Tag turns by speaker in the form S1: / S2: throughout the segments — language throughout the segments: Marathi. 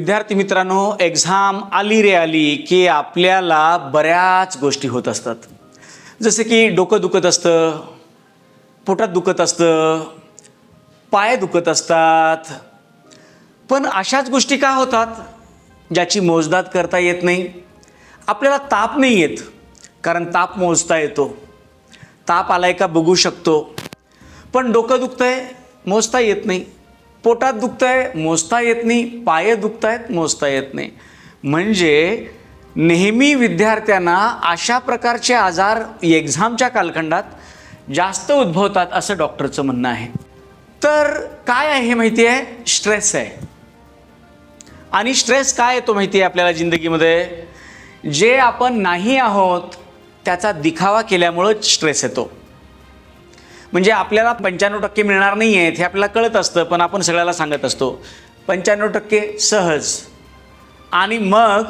S1: विद्यार्थी मित्रांनो एक्झाम आली रे आली की आपल्याला बऱ्याच गोष्टी होत असतात. जसे की डोकं दुखत असतं पोटात दुखत असतं पाय दुखत असतात. पण अशाच गोष्टी का होतात? ज्याची मोजदाद करता येत नाही. आपल्याला ताप नाही येत कारण ताप मोजता येतो. ताप आलाय का बघू शकतो. पण डोकं दुखतंय मोजता येत नाही. पोटात दुखतंय मोजता येत नाही पाय दुखत आहेत मोजता येत नाही. म्हणजे नेहमी विद्यार्थ्यांना अशा प्रकारचे आजार एक्झामच्या कालखंडात जास्त उद्भवतात असं डॉक्टरचं म्हणणं आहे. तर काय आहे माहिती आहे? स्ट्रेस आहे. आणि स्ट्रेस काय येतो माहिती आहे आपल्याला जिंदगीमध्ये? जे आपण नाही आहोत त्याचा दिखावा केल्यामुळं स्ट्रेस येतो. म्हणजे आपल्याला पंच्याण्णव टक्के मिळणार नाही आहेत हे आपल्याला कळत असतं पण आपण सगळ्याला सांगत असतो. पंच्याण्णव टक्के सहज. आणि मग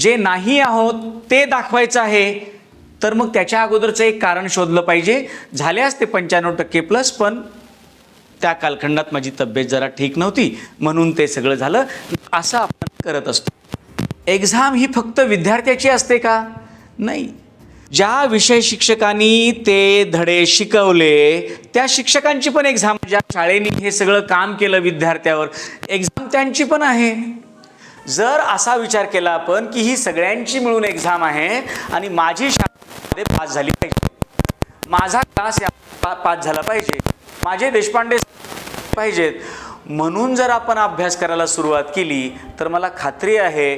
S1: जे नाही आहोत ते दाखवायचं आहे. तर मग त्याच्या अगोदरचं एक कारण शोधलं पाहिजे. झाल्यास ते पंच्याण्णव टक्के प्लस पण त्या कालखंडात माझी तब्येत जरा ठीक नव्हती. म्हणून ते सगळं झालं. असं आपण करत असतो. एक्झाम ही फक्त विद्यार्थ्याची असते का? नाही. ज्या विषय शिक्षकांनी ते धडे शिकवले त्या शिक्षकांची पण एक्झाम ज्या शाळेने हे सगळं काम केलं विद्यार्थ्यावर एक्झाम त्यांची पण आहे. जर असा विचार केला आपण की ही सगळ्यांची मिळून एक्झाम आहे आणि माझी शाळेमध्ये पास झाली पाहिजे माझा क्लास या पास झाला पाहिजे माझे देशपांडे पाहिजेत म्हणून जर आपण अभ्यास करायला सुरुवात केली तर मला खात्री आहे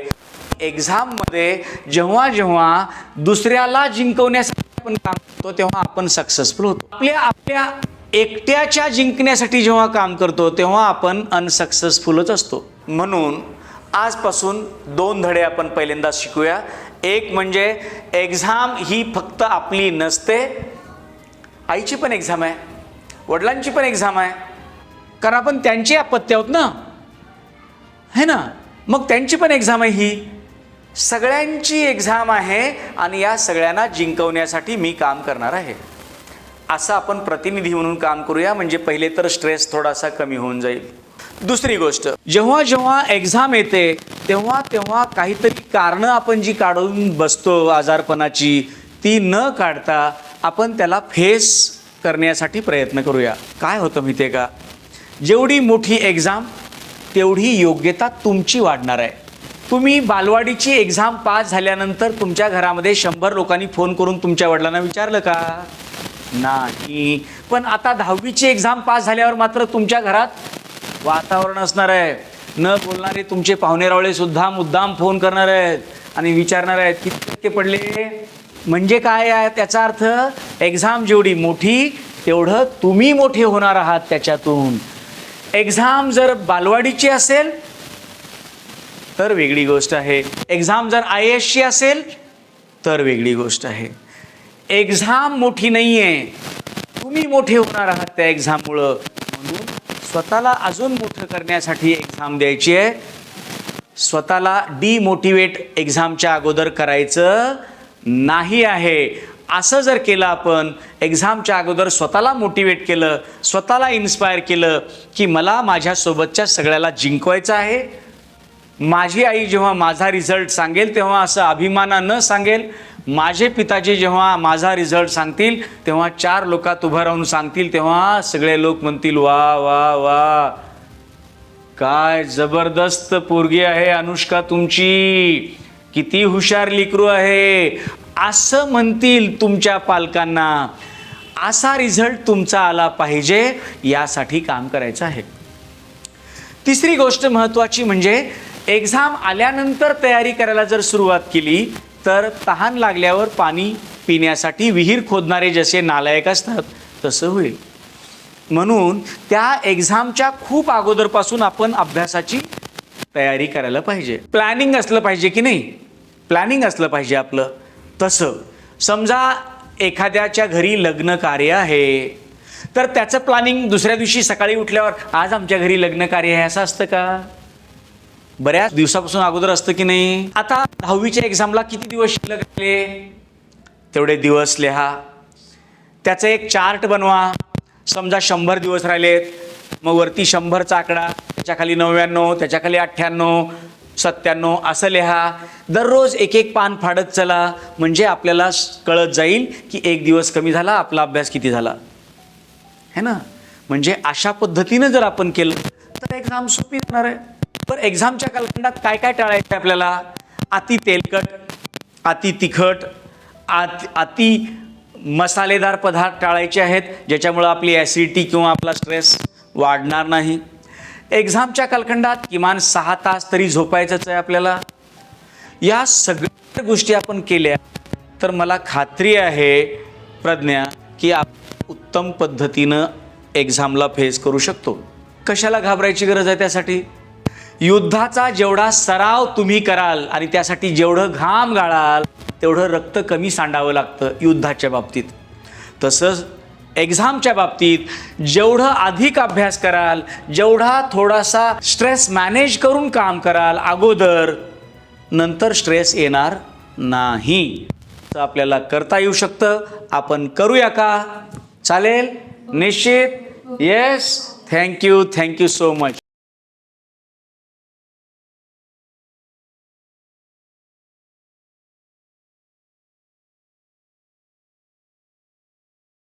S1: एक्झाममध्ये जेव्हा जेव्हा दुसऱ्याला जिंकवण्यासाठी आपण काम करतो तेव्हा आपण सक्सेसफुल होतो. आपल्या आपल्या एकट्याच्या जिंकण्यासाठी जेव्हा काम करतो तेव्हा आपण अनसक्सेसफुलच असतो. म्हणून आजपासून दोन धडे आपण पहिल्यांदा शिकूया. एक म्हणजे एक्झाम ही फक्त आपली नसते आईची पण एक्झाम आहे वडिलांची पण एक्झाम आहे. कारण आपण त्यांची अपत्य आहोत ना? है ना? मग त्यांची पण एक्झाम आहे ही. सगळ्यांची एक्झाम आहे आणि या सगळ्यांना जिंकवण्यासाठी मी काम करणार आहे. असं आपण प्रतिनिधी म्हणून काम करूया म्हणजे पहिले तर स्ट्रेस थोडासा कमी होऊन जाईल. दुसरी गोष्ट जेव्हा जेव्हा एक्झाम येते तेव्हा तेव्हा काहीतरी कारणं आपण जी काढून बसतो आजारपणाची ती न काढता आपण त्याला फेस करण्यासाठी प्रयत्न करूया. काय होतं माहिती आहे का? जेवढी मोठी एक्झाम तेवढी योग्यता तुमची वाढणार आहे. तुम्ही बालवाडीची एक्झाम पास झाल्यानंतर तुमच्या घरामध्ये शंभर लोकांनी फोन करून तुमच्या वडिलांना विचारलं का? नाही. पण आता दहावीची एक्झाम पास झाल्यावर मात्र तुमच्या घरात वातावरण असणार आहे. न बोलणारे तुमचे पाहुणेरावळे सुद्धा मुद्दाम फोन करणार आहेत आणि विचारणार आहेत किती टक्के पडले. म्हणजे काय आहे त्याचा अर्थ? एक्झाम जेवढी मोठी तेवढं तुम्ही मोठे होणार आहात त्याच्यातून. एक्झाम जर बालवाडीची असेल तर वेगळी गोष्ट आहे. एक्झाम जर आय एसची असेल तर वेगळी गोष्ट आहे. एक्झाम मोठी नाही आहे तुम्ही मोठे होणार आहात त्या एक्झाममुळं म्हणून स्वतःला अजून मोठं करण्यासाठी एक्झाम द्यायची आहे. स्वतःला डिमोटिवेट एक्झामच्या अगोदर करायचं नाही आहे. असं जर केलं आपण एक्झामच्या अगोदर स्वतःला मोटिवेट केलं स्वतःला इन्स्पायर केलं की मला माझ्यासोबतच्या सगळ्याला जिंकवायचं आहे. माझी आई जेव्हा माझा रिझल्ट सांगेल तेव्हा असं अभिमानानं सांगेल. माझे पिताजी जेव्हा माझा रिझल्ट सांगतील तेव्हा चार लोकात उभं राहून सांगतील तेव्हा सगळे लोक म्हणतील वा वा वा. काय जबरदस्त पोरगी आहे अनुष्का तुमची. किती हुशार लिकरू आहे. असं म्हणतील तुमच्या पालकांना. असा रिझल्ट तुमचा आला पाहिजे यासाठी काम करायचं आहे. तिसरी गोष्ट महत्त्वाची म्हणजे एक्झाम आल्यानंतर तयारी करायला जर सुरुवात केली तर तहान लागल्यावर पाणी पिण्यासाठी विहीर खोदणारे जसे नालायक असतात तसं होईल. म्हणून त्या एक्झामच्या खूप अगोदरपासून आपण अभ्यासाची तयारी करायला पाहिजे. प्लॅनिंग असलं पाहिजे की नाही? प्लॅनिंग असलं पाहिजे आपलं. तसं. समजा एखाद्याच्या घरी लग्न कार्य आहे तर त्याचं प्लॅनिंग दुसऱ्या दिवशी सकाळी उठल्यावर आज आमच्या घरी लग्न कार्य आहे असं असतं का? बऱ्याच दिवसापासून अगोदर असतं की नाही? आता दहावीच्या एक्झामला किती दिवस शिल्लक राहिले? तेवढे दिवस लिहा. त्याचं एक चार्ट बनवा. समजा शंभर दिवस राहिलेत. मग वरती शंभरचा आकडा त्याच्याखाली नव्याण्णव त्याच्याखाली अठ्ठ्याण्णव सत्त्याण्णव असं लिहा. दररोज एक एक पान फाडत चला. म्हणजे आपल्याला कळत जाईल की एक दिवस कमी झाला आपला अभ्यास किती झाला. है ना? म्हणजे अशा पद्धतीनं जर आपण केलं तर एक्झाम सोपी जाणार आहे. तर एक्झामच्या कालखंडात काय काय टाळायचं आहे आपल्याला? अति तेलकट अति तिखट आत अति मसालेदार पदार्थ टाळायचे आहेत ज्याच्यामुळं आपली ॲसिडिटी किंवा आपला स्ट्रेस वाढणार नाही. एक्झामच्या कालखंडात किमान सहा तास तरी झोपायचंच आहे आपल्याला. या सगळ्या गोष्टी आपण केल्या तर मला खात्री आहे प्रज्ञा की आप उत्तम पद्धतीनं एक्झामला फेस करू शकतो. कशाला घाबरायची गरज आहे त्यासाठी? युद्धाचा जेवढा सराव तुम्ही कराल आणि त्यासाठी जेवढं घाम गाळाल तेवढं रक्त कमी सांडावं लागतं युद्धाच्या बाबतीत. तसंच एक्झामच्या बाबतीत जेवढं अधिक अभ्यास कराल जेवढा थोडासा स्ट्रेस मॅनेज करून काम कराल अगोदर नंतर स्ट्रेस येणार नाही. तर आपल्याला करता येऊ शकतं. आपण करूया का? चालेल? निश्चित? Yes thank you thank you so much